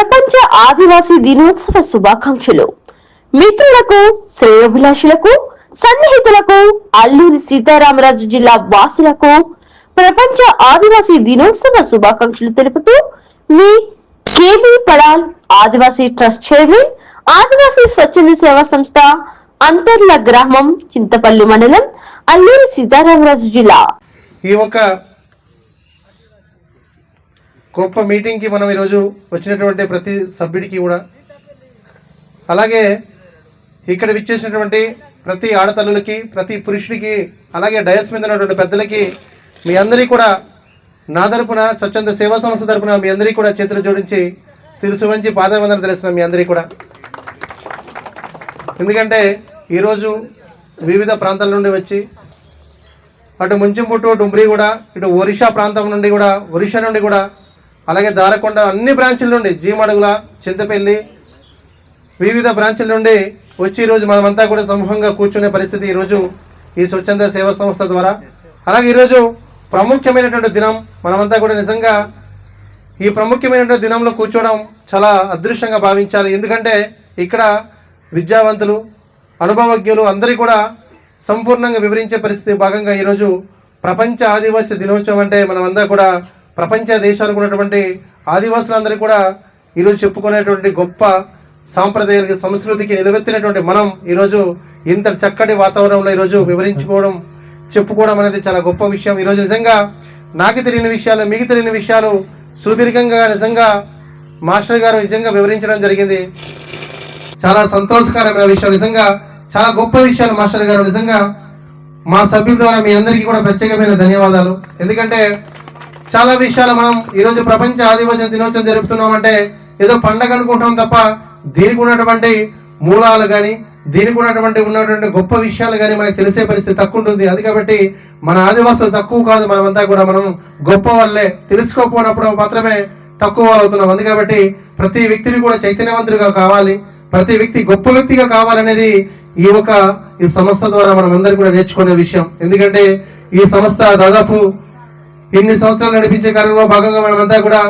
ప్రపంచ ఆదివాసీ దినోత్సవ శుభాకాంక్షలు. మిత్రులకు శ్రేయోభిలాషులకు సన్నిహితులకు అల్లూరి సీతారామరాజు జిల్లా వాసులకు ప్రపంచ ఆదివాసీ దినోత్సవ శుభాకాంక్షలు తెలుపుతూ మీ K B Padal Adivasi trust chairman Adivasi స్వచ్ఛంద సేవా సంస్థ అంతర్ల గ్రామం చింతపల్లి మండలం అల్లూరి సీతారామరాజు జిల్లా. ఈ ఒక గొప్ప మీటింగ్కి మనం ఈరోజు వచ్చినటువంటి ప్రతి సభ్యుడికి కూడా. అలాగే ఇక్కడ విచ్చేసినటువంటి ప్రతి ఆడతల్లులకి ప్రతి పురుషుడికి అలాగే డయస్ మీద ఉన్నటువంటి పెద్దలకి మీ అందరికీ కూడా నా తరపున స్వచ్ఛంద సేవా సంస్థ తరపున మీ అందరికీ కూడా చేతులు జోడించి శిరసు వంచి పాదవందన తెలిసిన మీ అందరికీ కూడా. ఎందుకంటే ఈరోజు వివిధ ప్రాంతాల నుండి వచ్చి అటు ముంచింపుట్టు డుమ్రిగూడ ఇటు ఒరిషా ప్రాంతం నుండి కూడా ఒరిషా నుండి కూడా అలాగే దారకొండ అన్ని బ్రాంచ్ల నుండి జీమడుగుల చింతపల్లి వివిధ బ్రాంచ్ల నుండి వచ్చి ఈరోజు మనమంతా కూడా సమూహంగా కూర్చునే పరిస్థితి ఈరోజు ఈ స్వచ్ఛంద సేవా సంస్థ ద్వారా. అలాగే ఈరోజు ప్రాముఖ్యమైనటువంటి దినం మనమంతా కూడా నిజంగా ఈ ప్రాముఖ్యమైనటువంటి దినంలో కూర్చోవడం చాలా అదృష్టంగా భావించాలి. ఎందుకంటే ఇక్కడ విద్యావంతులు అనుభవజ్ఞులు అందరి కూడా సంపూర్ణంగా వివరించే పరిస్థితి భాగంగా ఈరోజు ప్రపంచ ఆదివాసీ దినోత్సవం అంటే మనమంతా కూడా ప్రపంచ దేశాలకు ఉన్నటువంటి ఆదివాసులందరూ కూడా ఈరోజు చెప్పుకునేటువంటి గొప్ప సాంప్రదాయాలకి సంస్కృతికి నిలబెత్తినటువంటి మనం ఈరోజు ఇంత చక్కటి వాతావరణంలో ఈరోజు వివరించుకోవడం చెప్పుకోవడం అనేది చాలా గొప్ప విషయం. ఈరోజు నిజంగా నాకు తెలియని విషయాలు మీకు తెలియని విషయాలు సుదీర్ఘంగా నిజంగా మాస్టర్ గారు నిజంగా వివరించడం జరిగింది. చాలా సంతోషకరమైన విషయం. నిజంగా చాలా గొప్ప విషయాలు మాస్టర్ గారు. నిజంగా మా సభ్యుల ద్వారా మీ అందరికీ కూడా ప్రత్యేకమైన ధన్యవాదాలు. ఎందుకంటే చాలా విషయాలు మనం ఈరోజు ప్రపంచ ఆదివాసీ దినోత్సవం జరుపుతున్నాం అంటే ఏదో పండగ అనుకుంటాం తప్ప దీనికి ఉన్నటువంటి మూలాలు కానీ దీనికి ఉన్నటువంటి ఉన్నటువంటి గొప్ప విషయాలు కానీ మనకి తెలిసే పరిస్థితి తక్కువ ఉంటుంది అది కాబట్టి మన ఆదివాసులు తక్కువ కాదు మనమంతా కూడా మనం గొప్ప వాళ్ళే తెలుసుకోకపోయినప్పుడు మాత్రమే తక్కువ వాళ్ళు అవుతున్నాం. అందు కాబట్టి ప్రతి వ్యక్తిని కూడా చైతన్యవంతులుగా కావాలి. ప్రతి వ్యక్తి గొప్ప వ్యక్తిగా కావాలనేది ఈ ఒక ఈ సంస్థ ద్వారా మనం అందరికీ కూడా నేర్చుకునే విషయం. ఎందుకంటే ఈ సంస్థ దాదాపు ఎన్ని సంవత్సరాలు నడిపించే కాలంలో భాగంగా మనమంతా కూడా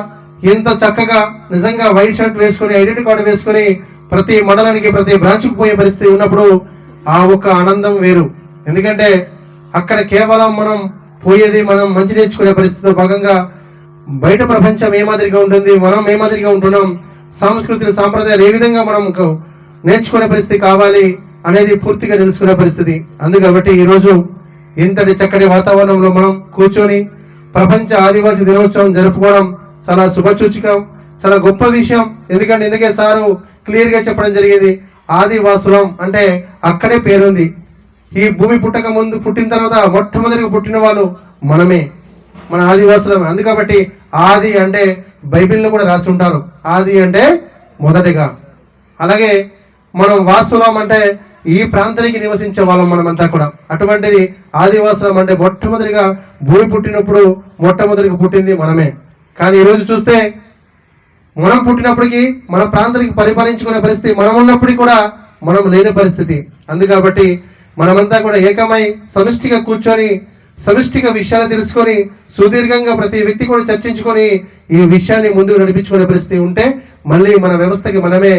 ఎంతో చక్కగా నిజంగా వైట్ షర్ట్ వేసుకొని ఐడెంటిటీ కార్డు వేసుకొని ప్రతి మండలానికి ప్రతి బ్రాంచ్కి పోయే పరిస్థితి ఉన్నప్పుడు ఆ ఒక ఆనందం వేరు. ఎందుకంటే అక్కడ కేవలం మనం పోయేది మనం మంచి నేర్చుకునే పరిస్థితిలో భాగంగా బయట ప్రపంచం ఏ మాదిరిగా ఉంటుంది మనం ఏ మాదిరిగా ఉంటున్నాం సాంస్కృతిక సాంప్రదాయాలు ఏ విధంగా మనం నేర్చుకునే పరిస్థితి కావాలి అనేది పూర్తిగా తెలుసుకునే పరిస్థితి. అందు కాబట్టి ఈరోజు ఇంతటి చక్కటి వాతావరణంలో మనం కూర్చొని ప్రపంచ ఆదివాసీ దినోత్సవం జరుపుకోవడం చాలా శుభసూచకం చాలా గొప్ప విషయం. ఎందుకంటే ఎందుకే సారు క్లియర్గా చెప్పడం జరిగింది ఆదివాసులం అంటే అక్కడే పేరుంది. ఈ భూమి పుట్టక ముందు పుట్టిన తర్వాత మొట్టమొదటిగా పుట్టిన వాళ్ళు మనమే మన ఆదివాసులమే. అందుకబట్టి ఆది అంటే బైబిల్లో కూడా రాసి ఉంటారు ఆది అంటే మొదటిగా. అలాగే మనం వాసులం అంటే ఈ ప్రాంతానికి నివసించే వాళ్ళం మనమంతా కూడా. అటువంటిది ఆదివాసులం అంటే మొట్టమొదటిగా భూమి పుట్టినప్పుడు మొట్టమొదటిగా పుట్టింది మనమే. కానీ ఈరోజు చూస్తే మనం పుట్టినప్పటికీ మన ప్రాంతానికి పరిపాలించుకునే పరిస్థితి మనం ఉన్నప్పటికీ కూడా మనం లేని పరిస్థితి. అందుకాబట్టి మనమంతా కూడా ఏకమై సమిష్టిగా కూర్చొని సమిష్టిగా విషయాలు తెలుసుకొని సుదీర్ఘంగా ప్రతి వ్యక్తి కూడా చర్చించుకొని ఈ విషయాన్ని ముందుకు నడిపించుకునే పరిస్థితి ఉంటే మళ్ళీ మన వ్యవస్థకి మనమే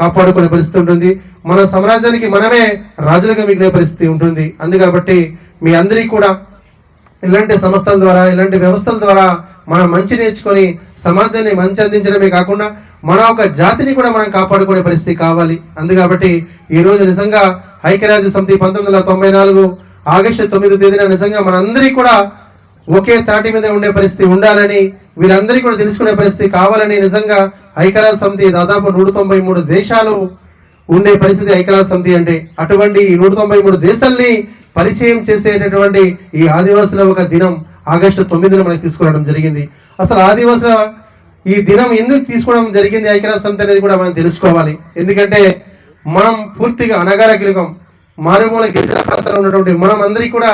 కాపాడుకునే పరిస్థితి ఉంటుంది. మన సమాజానికి మనమే రాజులుగా మిగిలే పరిస్థితి ఉంటుంది. అందుకాబట్టి మీ అందరికీ కూడా ఇలాంటి సంస్థల ద్వారా ఇలాంటి వ్యవస్థల ద్వారా మనం మంచి నేర్చుకొని సమాజాన్ని మంచి అందించడమే కాకుండా మన ఒక జాతిని కూడా మనం కాపాడుకునే పరిస్థితి కావాలి. అందుకాబట్టి ఈరోజు ఈ రోజు నిజంగా ఐక్యరాజ్య సమితి పంతొమ్మిది వందల తొంభై నాలుగు ఆగస్టు తొమ్మిదో తేదీన నిజంగా మనందరికీ కూడా ఒకే తాటి మీద ఉండే పరిస్థితి ఉండాలని వీరందరికీ కూడా తెలుసుకునే పరిస్థితి కావాలని నిజంగా ఐక్యరాజ్య సమితి దాదాపు నూట తొంభై మూడు దేశాలు ఉండే పరిస్థితి ఐక్యరాజ్య సమితి అంటే అటువంటి ఈ నూట తొంభై మూడు దేశాల్ని పరిచయం చేసేటటువంటి ఈ ఆదివాసుల ఒక దినం ఆగస్టు తొమ్మిదిన మనకి తీసుకురావడం జరిగింది. అసలు ఆదివాసుల ఈ దినం ఎందుకు తీసుకోవడం జరిగింది ఐక్యరాజ్య సమితి అనేది కూడా మనం తెలుసుకోవాలి. ఎందుకంటే మనం పూర్తిగా అనగారగిరికం మారుమూల గిరిజన ప్రాంతాల్లో ఉన్నటువంటి మనం అందరికీ కూడా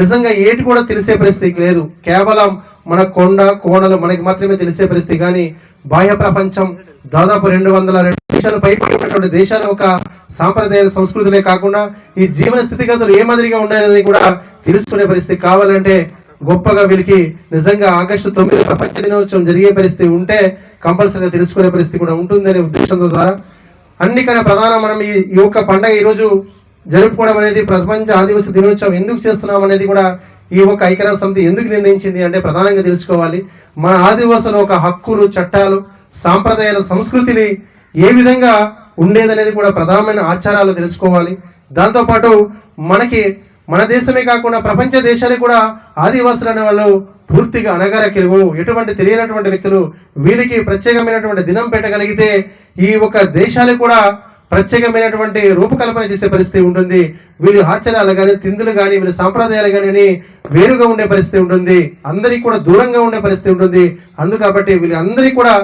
నిజంగా ఏటి కూడా తెలిసే పరిస్థితి లేదు. కేవలం మన కొండ కోణలు మనకి మాత్రమే తెలిసే పరిస్థితి. కానీ బాహ్య ప్రపంచం దాదాపు రెండు వందల రెండు దేశాలు పైపడినటువంటి దేశాల ఒక సాంప్రదాయ సంస్కృతులే కాకుండా ఈ జీవన స్థితిగతులు ఏ మాదిరిగా ఉన్నాయనేది కూడా తెలుసుకునే పరిస్థితి కావాలంటే గొప్పగా వీళ్ళకి నిజంగా ఆగస్టు తొమ్మిది ప్రపంచ దినోత్సవం జరిగే పరిస్థితి ఉంటే కంపల్సరీగా తెలుసుకునే పరిస్థితి కూడా ఉంటుందనే ఉద్దేశంతో ద్వారా అన్నికన్నా ప్రధానం మనం ఈ ఈ యొక్క పండగ ఈరోజు జరుపుకోవడం అనేది ప్రపంచ ఆదివాసీ దినోత్సవం ఎందుకు చేస్తున్నాం అనేది కూడా ఈ యొక్క ఐక్యరాజ్య సమితి ఎందుకు నిర్ణయించింది అంటే ప్రధానంగా తెలుసుకోవాలి. మన ఆదివాసుల ఒక హక్కులు చట్టాలు సాంప్రదాయాలు సంస్కృతిని ఏ విధంగా ఉండేదనేది కూడా ప్రధానమైన ఆచారాలు తెలుసుకోవాలి. దాంతోపాటు మనకి మన దేశమే కాకుండా ప్రపంచ దేశాలు కూడా ఆదివాసులు అనే వాళ్ళు పూర్తిగా అనగారకిరువు ఎటువంటి తెలియనటువంటి వ్యక్తులు వీరికి ప్రత్యేకమైనటువంటి దినం పెట్టగలిగితే ఈ ఒక దేశాలు కూడా ప్రత్యేకమైనటువంటి రూపకల్పన చేసే పరిస్థితి ఉంటుంది. వీళ్ళ ఆచారాలు కానీ తిందులు కానీ వీళ్ళ సాంప్రదాయాలు కానీ వేరుగా ఉండే పరిస్థితి ఉంటుంది. అందరికీ కూడా దూరంగా ఉండే పరిస్థితి ఉంటుంది. అందు కాబట్టి వీళ్ళందరికీ కూడా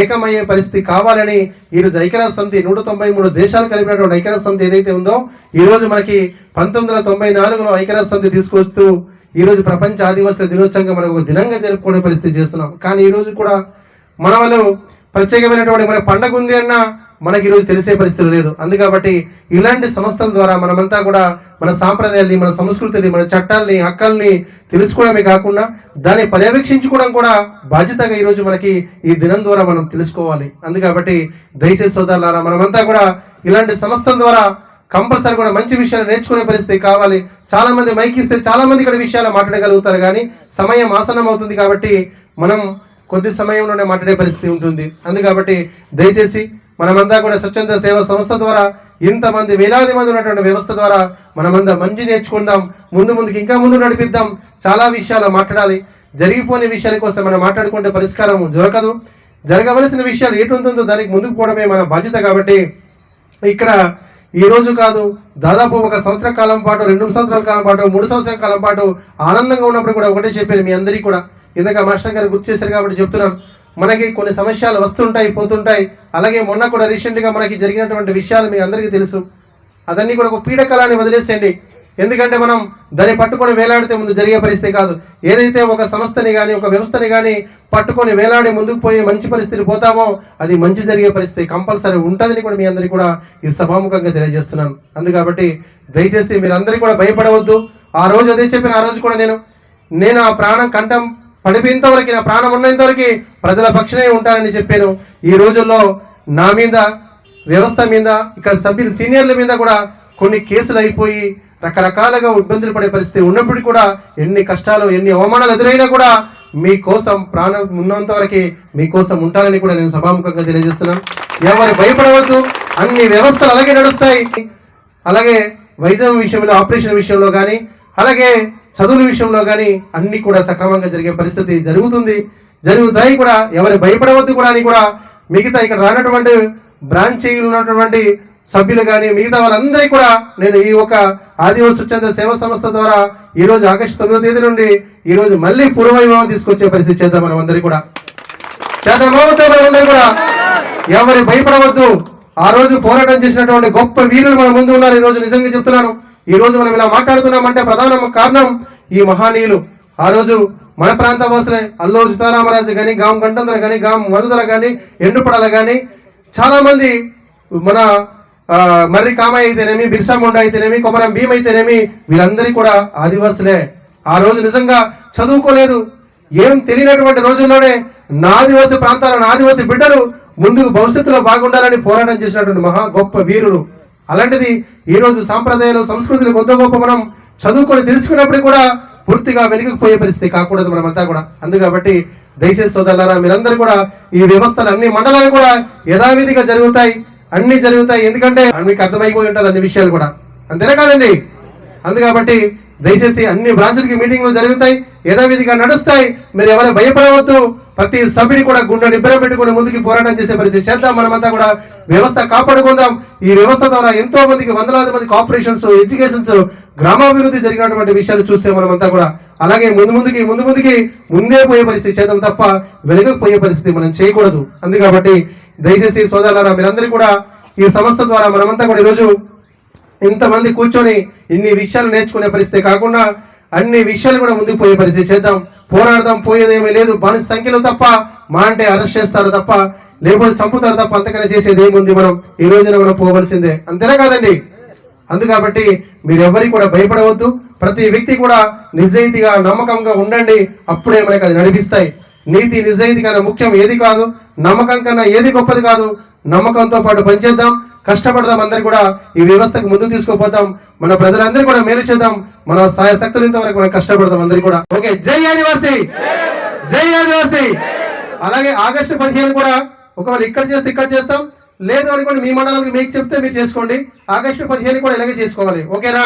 ఏకమయ్యే పరిస్థితి కావాలని ఈరోజు ఐక్యరాజ్య సమితి నూట తొంభై మూడు దేశాలు కలిపినటువంటి ఐక్యరాజ్య సమితి ఏదైతే ఉందో ఈరోజు మనకి పంతొమ్మిది వందల తొంభై నాలుగులో ఐక్యరాజ్య సమితి తీసుకొస్తూ ఈరోజు ప్రపంచ ఆదివాసుల దినోత్సవంగా మనకు ఒక దినంగా జరుపుకునే పరిస్థితి చేస్తున్నాం. కానీ ఈ రోజు కూడా మన వాళ్ళు ప్రత్యేకమైనటువంటి మన పండగ ఉంది అన్న మనకి ఈరోజు తెలిసే పరిస్థితి లేదు. అందుకబట్టి ఇలాంటి సంస్థల ద్వారా మనమంతా కూడా మన సాంప్రదాయాల్ని మన సంస్కృతిని మన చట్టాలని హక్కల్ని తెలుసుకోవడమే కాకుండా దాన్ని పర్యవేక్షించుకోవడం కూడా బాధ్యతగా ఈరోజు మనకి ఈ దినం ద్వారా మనం తెలుసుకోవాలి. అందుకబట్టి దయచేసి సోదరులారా మనమంతా కూడా ఇలాంటి సంస్థల ద్వారా కంపల్సరీ కూడా మంచి విషయాలు నేర్చుకునే పరిస్థితి కావాలి. చాలా మంది మైకిస్తే చాలా మంది ఇక్కడ విషయాలు మాట్లాడగలుగుతారు కానీ సమయం ఆసనం అవుతుంది కాబట్టి మనం కొద్ది సమయంలోనే మాట్లాడే పరిస్థితి ఉంటుంది. అందుకబట్టి దయచేసి మనమంతా కూడా స్వచ్ఛంద సేవ సంస్థ ద్వారా ఇంతమంది వేలాది మంది ఉన్నటువంటి వ్యవస్థ ద్వారా మనమంతా మంచి నేర్చుకుందాం ముందు ముందుకు ఇంకా ముందు నడిపిద్దాం. చాలా విషయాలు మాట్లాడాలి. జరిగిపోని విషయాల కోసం మనం మాట్లాడుకుంటే పరిష్కారం దొరకదు. జరగవలసిన విషయాలు ఎటు ఉంటుందో దానికి ముందుకు పోవడమే మన బాధ్యత కాబట్టి ఇక్కడ ఈ రోజు కాదు దాదాపు ఒక సంవత్సర కాలం పాటు రెండు సంవత్సరాల కాలం పాటు మూడు సంవత్సరాల కాలం పాటు ఆనందంగా ఉన్నప్పుడు కూడా ఒకటే చెప్పేది మీ అందరికీ కూడా. ఇందాక మాస్టర్ గారు గుర్తు చేశారు కాబట్టి చెప్తున్నాను. మనకి కొన్ని సమస్యలు వస్తుంటాయి పోతుంటాయి. అలాగే మొన్న కూడా రీసెంట్గా మనకి జరిగినటువంటి విషయాలు మీ అందరికీ తెలుసు. అదన్నీ కూడా ఒక పీడకలాన్ని వదిలేసేయండి. ఎందుకంటే మనం దాన్ని పట్టుకొని వేలాడితే ముందు జరిగే పరిస్థితి కాదు. ఏదైతే ఒక సంస్థని కానీ ఒక వ్యవస్థని కానీ పట్టుకొని వేలాడి ముందుకు పోయి మంచి పరిస్థితి పోతామో అది మంచి జరిగే పరిస్థితి కంపల్సరీ ఉంటుందని కూడా మీ అందరికీ కూడా ఈ సభాముఖంగా తెలియజేస్తున్నాను. అందుకబట్టి దయచేసి మీరందరికీ కూడా భయపడవద్దు. ఆ రోజు అదే చెప్పిన ఆ రోజు కూడా నేను నేను ఆ ప్రాణం కంఠం పడిపోయేంతవరకు నా ప్రాణం ఉన్నంతవరకు ప్రజల పక్షనే ఉంటానని చెప్పాను. ఈ రోజుల్లో నా మీద వ్యవస్థ మీద ఇక్కడ సభ్యులు సీనియర్ల మీద కూడా కొన్ని కేసులు అయిపోయి రకరకాలుగా ఇబ్బందులు పడే పరిస్థితి ఉన్నప్పటికీ కూడా ఎన్ని కష్టాలు ఎన్ని అవమానాలు ఎదురైనా కూడా మీకోసం ప్రాణం ఉన్నంత వరకు మీకోసం ఉంటానని కూడా నేను సభాముఖంగా తెలియజేస్తున్నాను. ఎవరు భయపడవద్దు అన్ని వ్యవస్థలు అలాగే నడుస్తాయి. అలాగే వైద్యం విషయంలో ఆపరేషన్ విషయంలో కానీ అలాగే చదువుల విషయంలో కానీ అన్ని కూడా సక్రమంగా జరిగే పరిస్థితి జరుగుతుంది. జరుగుతాయి కూడా. ఎవరు భయపడవద్దు కూడా అని కూడా మిగతా ఇక్కడ రానటువంటి బ్రాంచీలు ఉన్నటువంటి సభ్యులు కానీ మిగతా వాళ్ళందరికీ కూడా నేను ఈ ఒక ఆదివాసి స్వచ్ఛంద సేవా సంస్థ ద్వారా ఈ రోజు ఆగస్టు తొమ్మిదో తేదీ నుండి ఈ రోజు మళ్ళీ పూర్వవైభవం తీసుకొచ్చే పరిస్థితి చేద్దాం మనం అందరికీ కూడా. చేద్దామవుతో మనందరూ కూడా. ఎవరి భయపడవద్దు. ఆ రోజు పోరాటం చేసినటువంటి గొప్ప వీరులు మన ముందు ఉన్నారు. ఈ రోజు నిజంగా చెప్తున్నాను. ఈ రోజు మనం ఇలా మాట్లాడుతున్నామంటే ప్రధాన కారణం ఈ మహానీయులు. ఆ రోజు మన ప్రాంత వాసులే అల్లూరు సీతారామరాజు కానీ గాం గంటంధర కానీ గాం మరుదల కానీ ఎండుపడల కానీ చాలామంది మన ఆ, మర్రి కామయ్య అయితేనేమి బిర్సా ముండా అయితేనేమి కొమరం భీమ్ అయితేనేమి వీళ్ళందరికీ కూడా ఆదివాసులే. ఆ రోజు నిజంగా చదువుకోలేదు. ఏం తెలియనటువంటి రోజుల్లోనే నా ఆదివాసి ప్రాంతాల నా ఆదివాసి బిడ్డలు ముందుకు భవిష్యత్తులో బాగుండాలని పోరాటం చేసినటువంటి మహా గొప్ప వీరులు. అలాంటిది ఈ రోజు సాంప్రదాయాలు సంస్కృతులు కొద్ది గొప్ప మనం చదువుకొని తెలుసుకున్నప్పుడు కూడా పూర్తిగా వెనుకపోయే పరిస్థితి కాకూడదు మనమంతా కూడా. అందుకబట్టి దయచేసి సోదరులారా మీరందరూ కూడా ఈ వ్యవస్థలు అన్ని మండలాలు కూడా యథావిధిగా జరుగుతాయి అన్ని జరుగుతాయి. ఎందుకంటే మీకు అర్థమైపోయి ఉంటుంది అన్ని విషయాలు కూడా. అంతేనా కాదండి? అందుకబట్టి దయచేసి అన్ని బ్రాంచులకి మీటింగ్లు జరుగుతాయి యథావిధిగా నడుస్తాయి. మీరు ఎవరు భయపడవద్దు. ప్రతి సభ్యుడి కూడా గుండె నిబ్బరం పెట్టుకుని ముందుకు పోరాటం చేసే పరిస్థితి చేద్దాం. మనమంతా కూడా వ్యవస్థ కాపాడుకుందాం. ఈ వ్యవస్థ ద్వారా ఎంతో మందికి వందలాది మంది కార్పొరేషన్స్ ఎడ్యుకేషన్స్ గ్రామాభివృద్ధి జరిగినటువంటి విషయాలు చూస్తే మనమంతా కూడా అలాగే ముందు ముందుకి ముందు ముందుకి ముందే పోయే పరిస్థితి చేద్దాం తప్ప వెనుకకు పరిస్థితి మనం చేయకూడదు. అందుకబట్టి దయచేసి సోదరులారా మీరందరూ కూడా ఈ సంస్థ ద్వారా మనమంతా కూడా ఈరోజు ఇంతమంది కూర్చొని ఇన్ని విషయాలు నేర్చుకునే పరిస్థితి కాకుండా అన్ని విషయాలు కూడా ముందుకు పోయే పరిస్థితి చేద్దాం. పోరాడదాం పోయేదేమీ లేదు. బానిస సంఖ్యలో తప్ప మా అంటే అరెస్ట్ చేస్తారు తప్ప లేకపోతే చంపుతారు తప్ప అంతకనే చేసేది ఏముంది మనం? ఈ రోజున మనం పోవలసిందే. అంతేనా కాదండి? అందుకాబట్టి మీరెవరికి కూడా భయపడవద్దు. ప్రతి వ్యక్తి కూడా నిజాయితీగా నమ్మకంగా ఉండండి. అప్పుడే మనకి అది నడిపిస్తాయి. నీతి నిజాయితీ కన్నా ముఖ్యం ఏది కాదు? నమ్మకం కన్నా ఏది గొప్పది కాదు? నమ్మకంతో పాటు పనిచేద్దాం. కష్టపడదాం. అందరు కూడా ఈ వ్యవస్థకు ముందుకు తీసుకుపోతాం. మన ప్రజలందరూ కూడా మేలు చేద్దాం. మన సాయ శక్తులంత వరకు మనం కష్టపడదాం అందరూ కూడా. ఓకే జై ఆదివాసి! జై ఆదివాసి! అలాగే ఆగస్టు పదిహేను కూడా ఒకవేళ ఇక్కడ చేస్తే ఇక్కడ చేస్తాం. లేదు అనుకోండి మీ మండలానికి మీకు చెప్తే మీరు చేసుకోండి. ఆగస్టు పదిహేను కూడా ఇలాగే చేసుకోవాలి. ఓకేనా?